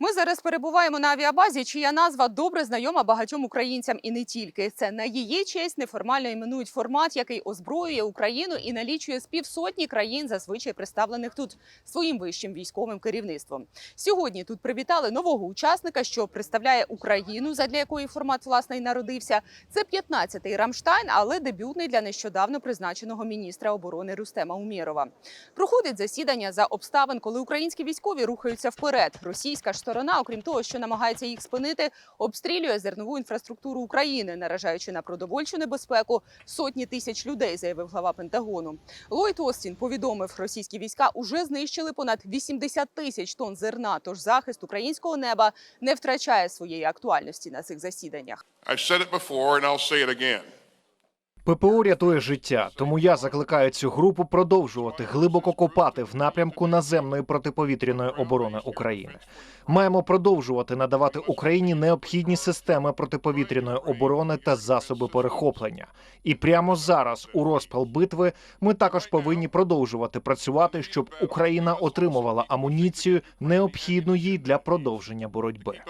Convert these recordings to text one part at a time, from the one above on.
Ми зараз перебуваємо на авіабазі, чия назва добре знайома багатьом українцям і не тільки. Це на її честь неформально іменують формат, який озброює Україну і налічує з півсотні країн, зазвичай представлених тут своїм вищим військовим керівництвом. Сьогодні тут привітали нового учасника, що представляє Україну, задля якої формат власне й народився. Це 15-й Рамштайн, але дебютний для нещодавно призначеного міністра оборони Рустема Умєрова. Проходить засідання за обставин, коли українські військові рухаються вперед. Російська ж сторона, окрім того, що намагається їх спинити, обстрілює зернову інфраструктуру України, наражаючи на продовольчу небезпеку сотні тисяч людей, заявив глава Пентагону. Ллойд Остін повідомив, російські війська уже знищили понад 80 тисяч тонн зерна. Тож захист українського неба не втрачає своєї актуальності на цих засіданнях. I've said it before and I'll say it again. ППО рятує життя, тому я закликаю цю групу продовжувати глибоко копати в напрямку наземної протиповітряної оборони України. Маємо продовжувати надавати Україні необхідні системи протиповітряної оборони та засоби перехоплення. І прямо зараз, у розпал битви, ми також повинні продовжувати працювати, щоб Україна отримувала амуніцію, необхідну їй для продовження боротьби.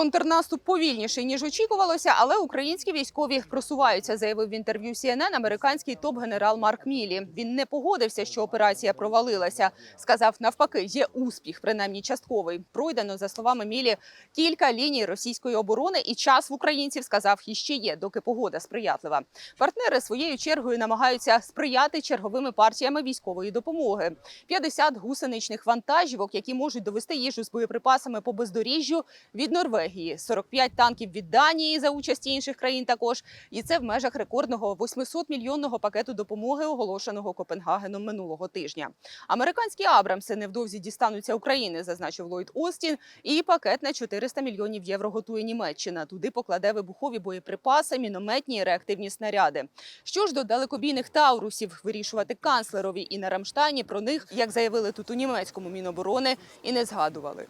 Up the fight, including 155 millimeter ammunition. Контрнаступ повільніший ніж очікувалося, але українські військові просуваються, заявив в інтерв'ю CNN американський топ-генерал Марк Мілі. Він не погодився, що операція провалилася. Сказав, навпаки, є успіх, принаймні частковий. Пройдено за словами Мілі кілька ліній російської оборони, і час в українців сказав іще є, доки погода сприятлива. Партнери своєю чергою намагаються сприяти черговими партіями військової допомоги. 50 гусеничних вантажівок, які можуть довести їжу з боєприпасами по бездоріжжю від Норвегії, 45 танків від Данії за участі інших країн також. І це в межах рекордного 800-мільйонного пакету допомоги, оголошеного Копенгагеном минулого тижня. Американські Абрамси невдовзі дістануться України, зазначив Ллойд Остін. І пакет на 400 мільйонів євро готує Німеччина. Туди покладе вибухові боєприпаси, мінометні і реактивні снаряди. Що ж до далекобійних таурусів вирішувати канцлерові і на Рамштайні про них, як заявили тут у німецькому міноборони, і не згадували.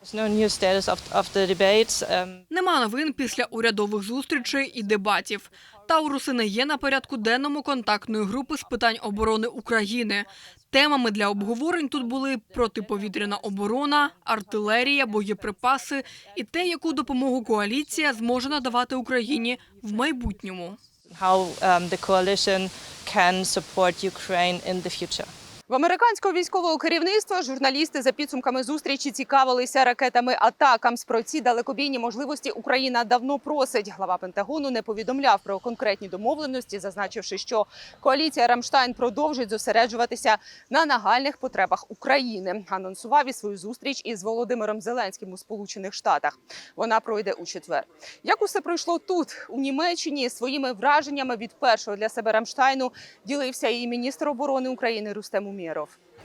Нема новин після урядових зустрічей і дебатів. Тауруси не є на порядку денному контактної групи з питань оборони України. Темами для обговорень тут були протиповітряна оборона, артилерія, боєприпаси і те, яку допомогу коаліція зможе надавати Україні в майбутньому. how um, the coalition can support Ukraine in the future. В американського військового керівництва журналісти за підсумками зустрічі цікавилися ракетами атакамс. Про ці далекобійні можливості Україна давно просить. Глава Пентагону не повідомляв про конкретні домовленості, зазначивши, що коаліція Рамштайн продовжить зосереджуватися на нагальних потребах України. Анонсував і свою зустріч із Володимиром Зеленським у Сполучених Штатах. Вона пройде у четвер. Як усе пройшло тут, у Німеччині, своїми враженнями від першого для себе Рамштайну ділився і міністр оборони України Рустем Умєров.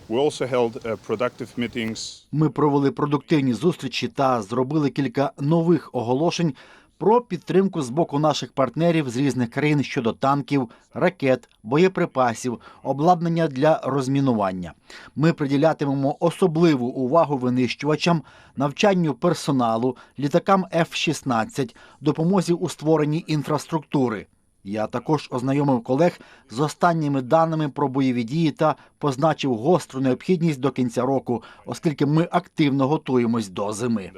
We also held uh, productive meetings Ми провели продуктивні зустрічі та зробили кілька нових оголошень про підтримку з боку наших партнерів з різних країн щодо танків, ракет, боєприпасів, обладнання для розмінування. Ми приділятимемо особливу увагу винищувачам, навчанню персоналу, літакам F-16, допомозі у створенні інфраструктури. Я також ознайомив колег з останніми даними про бойові дії та позначив гостру необхідність до кінця року, оскільки ми активно готуємось до зими.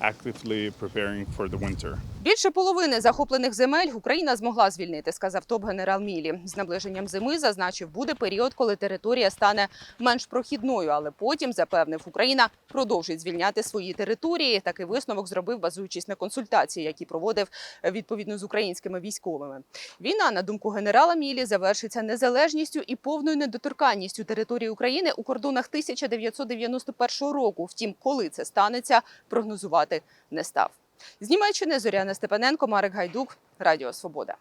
Actively preparing. Більше половини захоплених земель Україна змогла звільнити, сказав топ-генерал Мілі. З наближенням зими зазначив, буде період, коли територія стане менш прохідною, але потім запевнив, Україна продовжить звільняти свої території. Такий висновок зробив, базуючись на консультації, які проводив е, відповідно з українськими військовими. Війна, на думку генерала Мілі, завершиться незалежністю і повною недоторканністю території України у кордонах 1991 року. Втім, коли це станеться, прогнозувати не став. З Німеччини Зоряна Степаненко, Марик Гайдук, Радіо Свобода.